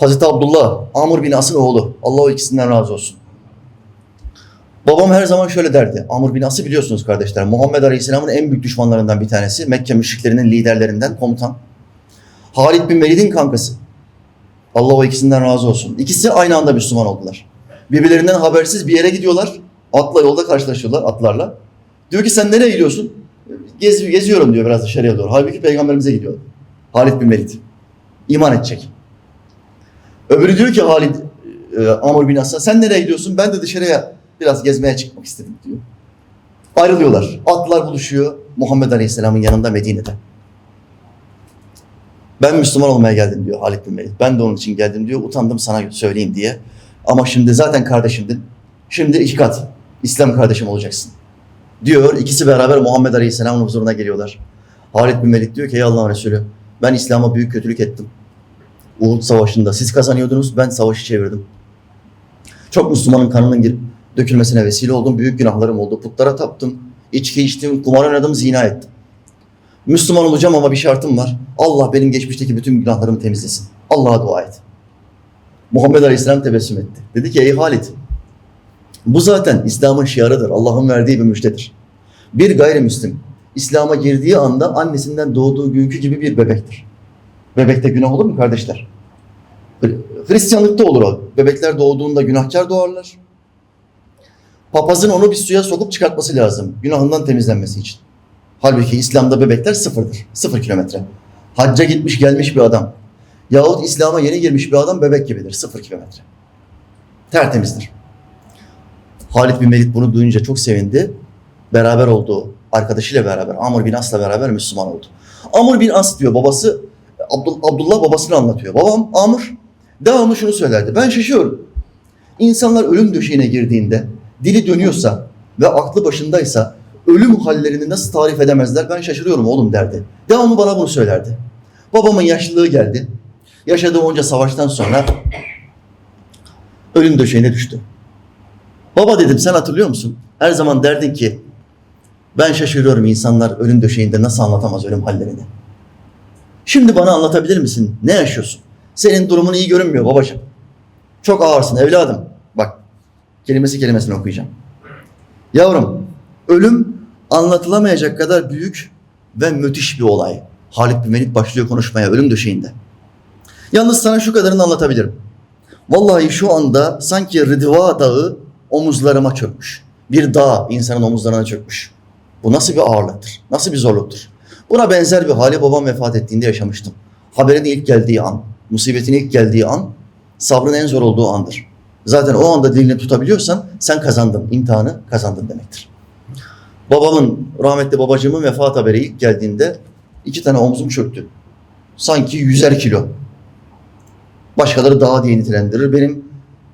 Hazreti Abdullah, Amr bin As'ın oğlu. Allah o ikisinden razı olsun. Babam her zaman şöyle derdi. Amr bin As'ı biliyorsunuz kardeşler. Muhammed Aleyhisselam'ın en büyük düşmanlarından bir tanesi. Mekke müşriklerinin liderlerinden komutan. Halid bin Velid'in kankası. Allah o ikisinden razı olsun. İkisi aynı anda Müslüman oldular. Birbirlerinden habersiz bir yere gidiyorlar. Atla yolda karşılaşıyorlar atlarla. Diyor ki sen nereye gidiyorsun? Gez, geziyorum diyor biraz dışarıya doğru. Halbuki peygamberimize gidiyor. Halid bin Velid. İman edecek. Öbürü diyor ki Halid e, Amr bin As'a sen nereye gidiyorsun? Ben de dışarıya biraz gezmeye çıkmak istedim diyor. Ayrılıyorlar. Atlar buluşuyor Muhammed Aleyhisselam'ın yanında Medine'de. Ben Müslüman olmaya geldim diyor Halid bin Velid. Ben de onun için geldim diyor. Utandım sana söyleyeyim diye. Ama şimdi zaten kardeşimdin. Şimdi iki kat İslam kardeşim olacaksın. Diyor. İkisi beraber Muhammed Aleyhisselam'ın huzuruna geliyorlar. Halid bin Velid diyor ki ey Allah'ın Resulü ben İslam'a büyük kötülük ettim. Uhud Savaşı'nda siz kazanıyordunuz ben savaşı çevirdim. Çok Müslümanın kanının girip dökülmesine vesile oldum. Büyük günahlarım oldu. Putlara taptım. içki içtim, kumar oynadım, zina ettim. Müslüman olacağım ama bir şartım var. Allah benim geçmişteki bütün günahlarımı temizlesin. Allah'a dua et. Muhammed Aleyhisselam tebessüm etti. Dedi ki ey Halid bu zaten İslam'ın şiarıdır. Allah'ın verdiği bir müjdedir. Bir gayrimüslim İslam'a girdiği anda annesinden doğduğu günkü gibi bir bebektir. Bebekte günah olur mu kardeşler? Hri- Hristiyanlıkta olur o. Bebekler doğduğunda günahkar doğarlar. Papazın onu bir suya sokup çıkartması lazım. Günahından temizlenmesi için. Halbuki İslam'da bebekler sıfırdır. Sıfır kilometre. Hacca gitmiş gelmiş bir adam. Yahut İslam'a yeni girmiş bir adam bebek gibidir. Sıfır kilometre. Tertemizdir. Halid bin Velid bunu duyunca çok sevindi. Beraber olduğu arkadaşıyla beraber Amr bin As'la beraber Müslüman oldu. Amr bin As diyor babası Abdul, Abdullah babasını anlatıyor. Babam Amr devamlı şunu söylerdi. Ben şaşıyorum. İnsanlar ölüm döşeğine girdiğinde dili dönüyorsa ve aklı başındaysa ölüm hallerini nasıl tarif edemezler ben şaşırıyorum oğlum derdi. Devamlı bana bunu söylerdi. Babamın yaşlılığı geldi. Yaşadığı onca savaştan sonra ölüm döşeğine düştü. Baba dedim sen hatırlıyor musun? Her zaman derdin ki ben şaşırıyorum insanlar ölüm döşeğinde nasıl anlatamaz ölüm hallerini. Şimdi bana anlatabilir misin? Ne yaşıyorsun? Senin durumun iyi görünmüyor babacığım. Çok ağırsın evladım. Bak kelimesi kelimesini okuyacağım. Yavrum ölüm anlatılamayacak kadar büyük ve müthiş bir olay. Halid bin Velid başlıyor konuşmaya ölüm döşeğinde. Yalnız sana şu kadarını anlatabilirim. Vallahi şu anda sanki Rıdva Dağı omuzlarıma çökmüş. Bir dağ insanın omuzlarına çökmüş. Bu nasıl bir ağırlıktır? Nasıl bir zorluktur? Buna benzer bir hali babam vefat ettiğinde yaşamıştım. Haberin ilk geldiği an, musibetin ilk geldiği an, sabrın en zor olduğu andır. Zaten o anda dilini tutabiliyorsan sen kazandın, imtihanı kazandın demektir. Babamın, rahmetli babacığımın vefat haberi ilk geldiğinde iki tane omzum çöktü. Sanki yüzer kilo. Başkaları daha diye nitelendirir. Benim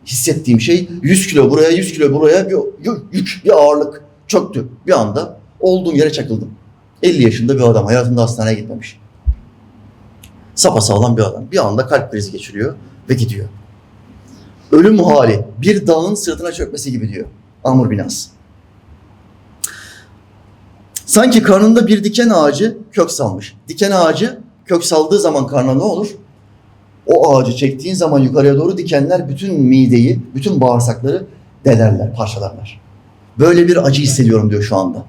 hissettiğim şey 100 kilo buraya, 100 kilo buraya bir yük, bir ağırlık çöktü. Bir anda olduğum yere çakıldım. 50 yaşında bir adam hayatında hastaneye gitmemiş. Sapasağlam bir adam. Bir anda kalp krizi geçiriyor ve gidiyor. Ölüm hali bir dağın sırtına çökmesi gibi diyor Amr bin As. Sanki karnında bir diken ağacı kök salmış. Diken ağacı kök saldığı zaman karnına ne olur? O ağacı çektiğin zaman yukarıya doğru dikenler bütün mideyi, bütün bağırsakları delerler, parçalarlar. Böyle bir acı hissediyorum diyor şu anda.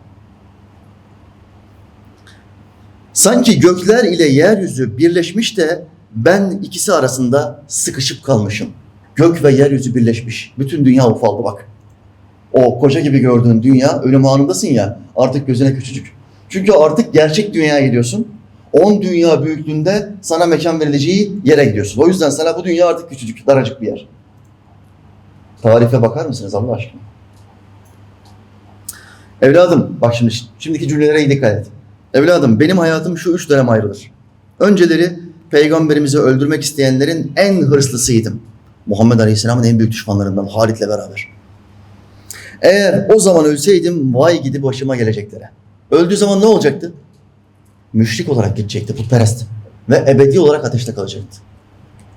Sanki gökler ile yeryüzü birleşmiş de ben ikisi arasında sıkışıp kalmışım. Gök ve yeryüzü birleşmiş. Bütün dünya ufaldı bak. O koca gibi gördüğün dünya ölüm anındasın ya artık gözüne küçücük. Çünkü artık gerçek dünyaya gidiyorsun. 10 dünya büyüklüğünde sana mekan verileceği yere gidiyorsun. O yüzden sana bu dünya artık küçücük, daracık bir yer. Tarife bakar mısınız Allah aşkına? Evladım, bak şimdi şimdiki cümlelere iyi dikkat et. Evladım, benim hayatım şu üç dönem ayrılır. Önceleri peygamberimizi öldürmek isteyenlerin en hırslısıydım. Muhammed Aleyhisselam'ın en büyük düşmanlarından Halit'le beraber. Eğer o zaman ölseydim vay gidi başıma geleceklere. Öldüğü zaman ne olacaktı? Müşrik olarak gidecekti putperest. Ve ebedi olarak ateşte kalacaktı.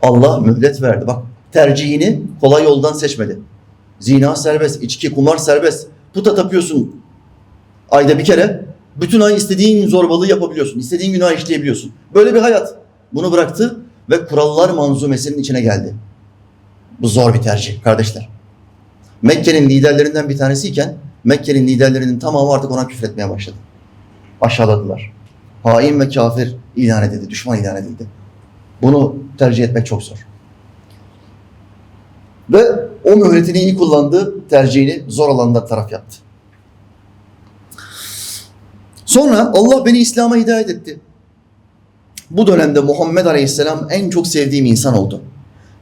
Allah mühlet verdi. Bak tercihini kolay yoldan seçmedi. Zina serbest, içki, kumar serbest. Puta tapıyorsun ayda bir kere. Bütün ay istediğin zorbalığı yapabiliyorsun. istediğin günah işleyebiliyorsun. Böyle bir hayat. Bunu bıraktı ve kurallar manzumesinin içine geldi. Bu zor bir tercih kardeşler. Mekke'nin liderlerinden bir tanesiyken Mekke'nin liderlerinin tamamı artık ona küfretmeye başladı. Aşağıladılar. Hain ve kafir ilan edildi, düşman ilan edildi. Bunu tercih etmek çok zor. Ve o mühletini iyi kullandı, tercihini zor alanda taraf yaptı. Sonra Allah beni İslam'a hidayet etti. Bu dönemde Muhammed Aleyhisselam en çok sevdiğim insan oldu.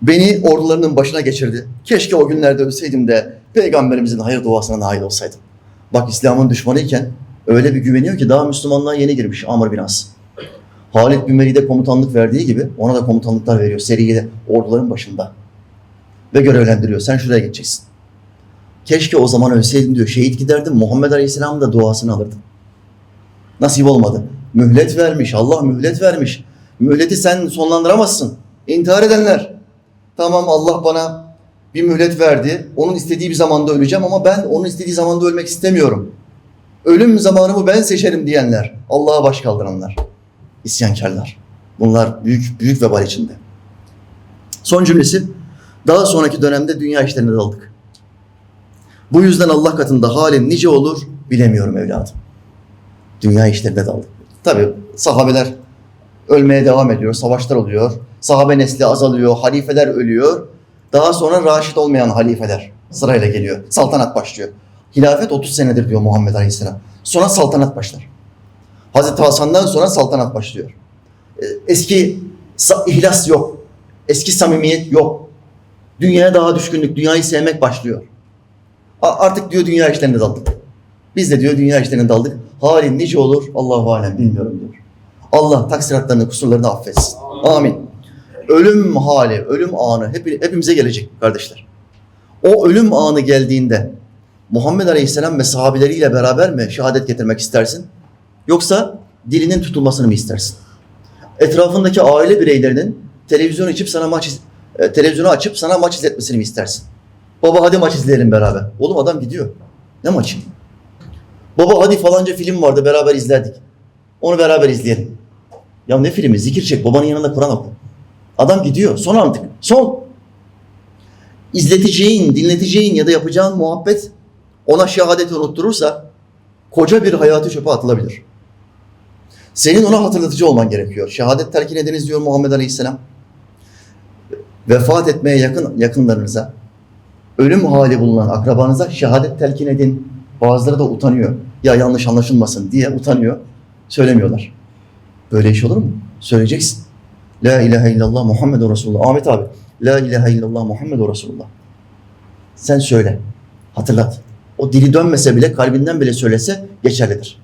Beni ordularının başına geçirdi. Keşke o günlerde ölseydim de peygamberimizin hayır duasına nail olsaydım. Bak İslam'ın düşmanıyken öyle bir güveniyor ki daha Müslümanlığa yeni girmiş Amr bin As. Halid bin Velid'e komutanlık verdiği gibi ona da komutanlıklar veriyor seride orduların başında. Ve görevlendiriyor. Sen şuraya geçeceksin. Keşke o zaman ölseydim diyor. Şehit giderdim. Muhammed Aleyhisselam'ın da duasını alırdım. Nasip olmadı. Mühlet vermiş. Allah mühlet vermiş. Mühleti sen sonlandıramazsın. İntihar edenler. Tamam Allah bana bir mühlet verdi. Onun istediği bir zamanda öleceğim ama ben onun istediği zamanda ölmek istemiyorum. Ölüm zamanımı ben seçerim diyenler. Allah'a baş kaldıranlar. İsyankarlar. Bunlar büyük büyük vebal içinde. Son cümlesi. Daha sonraki dönemde dünya işlerine daldık. Bu yüzden Allah katında halim nice olur bilemiyorum evladım. Dünya işlerine daldık. Tabi sahabeler ölmeye devam ediyor, savaşlar oluyor. Sahabe nesli azalıyor, halifeler ölüyor. Daha sonra raşit olmayan halifeler sırayla geliyor. Saltanat başlıyor. Hilafet 30 senedir diyor Muhammed Aleyhisselam. Sonra saltanat başlar. Hazreti Hasan'dan sonra saltanat başlıyor. Ee, Eski ihlas yok. Eski samimiyet yok. Dünyaya daha düşkünlük, dünyayı sevmek başlıyor. Artık diyor dünya işlerine daldık. Biz de diyor dünya işlerine daldık. Halin nice olur Allahu alem bilmiyorum diyor. Allah taksiratlarını, kusurlarını affetsin. Amin. Ölüm hali, ölüm anı hep, hepimize gelecek kardeşler. O ölüm anı geldiğinde Muhammed Aleyhisselam ve sahabileriyle beraber mi şehadet getirmek istersin? Yoksa dilinin tutulmasını mı istersin? Etrafındaki aile bireylerinin televizyon açıp sana maç e, televizyonu açıp sana maç izletmesini mi istersin? Baba hadi maç izleyelim beraber. Oğlum adam gidiyor. Ne maçı? Baba hadi falanca film vardı beraber izlerdik. Onu beraber izleyelim. Ya ne filmi? Zikir çek. Babanın yanında Kur'an oku. Adam gidiyor. Son artık. Son. İzleteceğin, dinleteceğin ya da yapacağın muhabbet ona şehadeti unutturursa koca bir hayatı çöpe atılabilir. Senin ona hatırlatıcı olman gerekiyor. Şehadet telkin ediniz diyor Muhammed Aleyhisselam. Vefat etmeye yakın yakınlarınıza, ölüm hali bulunan akrabanıza şehadet telkin edin. Bazıları da utanıyor. Ya yanlış anlaşılmasın diye utanıyor. Söylemiyorlar. Böyle iş olur mu? Söyleyeceksin. La ilahe illallah Muhammedur Resulullah. Ahmet abi. La ilahe illallah Muhammedur Resulullah. Sen söyle. Hatırlat. O dili dönmese bile kalbinden bile söylese geçerlidir.